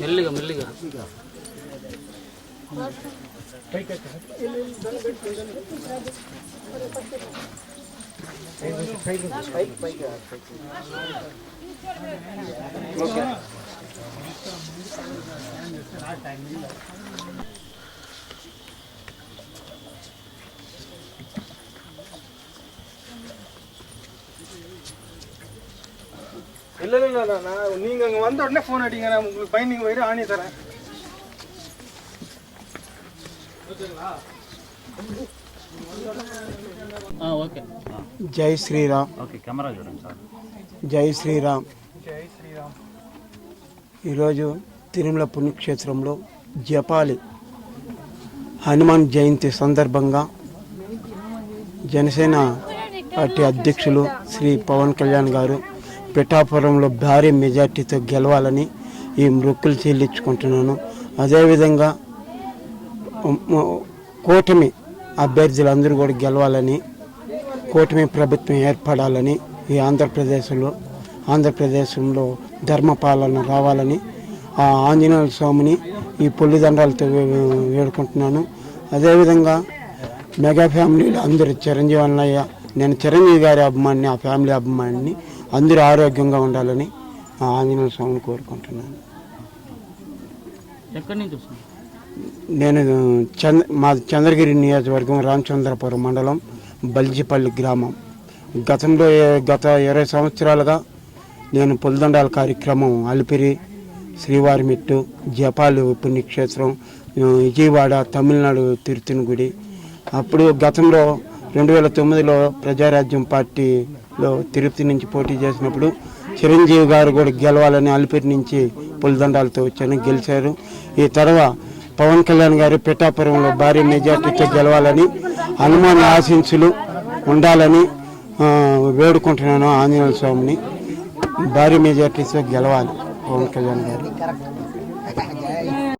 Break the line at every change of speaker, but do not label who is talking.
మెల్లిగా మెల్లిగా
இல்ல இல்ல இல்ல நான் நீங்க அங்க வந்த உடனே ஃபோன் அடிங்க நான் உங்களுக்கு பைண்டிங் வயிறு ஆணி தரேன்
ఆ, okay
Jai Shriram
okay camera చూడండి సార్
జై శ్రీరామ్
ஜெய் ஸ்ரீராம்
ఈరోజు తిరుమల పుణ్యక్షేత్రంలో జపాలి హనుమాన్ జయంతి సందర్భంగా జనసేన పార్టీ అధ్యక్షులు శ్రీ పవన్ కళ్యాణ్ గారు పిఠాపురంలో భారీ మెజార్టీతో గెలవాలని ఈ మృక్కులు చెల్లించుకుంటున్నాను. అదేవిధంగా కూటమి అభ్యర్థులందరూ కూడా గెలవాలని కూటమి ప్రభుత్వం ఏర్పడాలని ఈ ఆంధ్రప్రదేశ్లో ఆంధ్రప్రదేశంలో ధర్మపాలన రావాలని ఆ ఆంజనేయ స్వామిని ఈ పొల్లిదండాలతో వే- వేడుకుంటున్నాను. అదేవిధంగా మెగా ఫ్యామిలీలో అందరూ చిరంజీవి అన్నయ్య నేను చిరంజీవి గారి అభిమానిని ఆ ఫ్యామిలీ అభిమానిని అందరూ ఆరోగ్యంగా ఉండాలని ఆ ఆంజనేయ స్వామిని కోరుకుంటున్నాను.
ఎక్కడి నుంచి
నేను చంద్ర మా చంద్రగిరి నియోజకవర్గం రామచంద్రపురం మండలం బల్జిపల్లి గ్రామం. గతంలో గత ఇరవై సంవత్సరాలుగా నేను పులిదండాల కార్యక్రమం అలిపిరి శ్రీవారిమిట్టు జపాలు పుణ్యక్షేత్రం విజయవాడ తమిళనాడు తిరుతిని గుడి అప్పుడు గతంలో రెండు వేల తొమ్మిదిలో ప్రజారాజ్యం పార్టీలో తిరుపతి నుంచి పోటీ చేసినప్పుడు చిరంజీవి గారు కూడా గెలవాలని అలిపిరి నుంచి పులిదండాలతో వచ్చాను గెలిచారు. ఈ తర్వాత పవన్ కళ్యాణ్ గారు పిఠాపురంలో భారీ మెజార్టీతో గెలవాలని హనుమాన్ ఆశీస్సులు ఉండాలని వేడుకుంటున్నాను ఆంజనేయ స్వామిని. భారీ మెజార్టీతో గెలవాలి. పవన్ కళ్యాణ్ గారు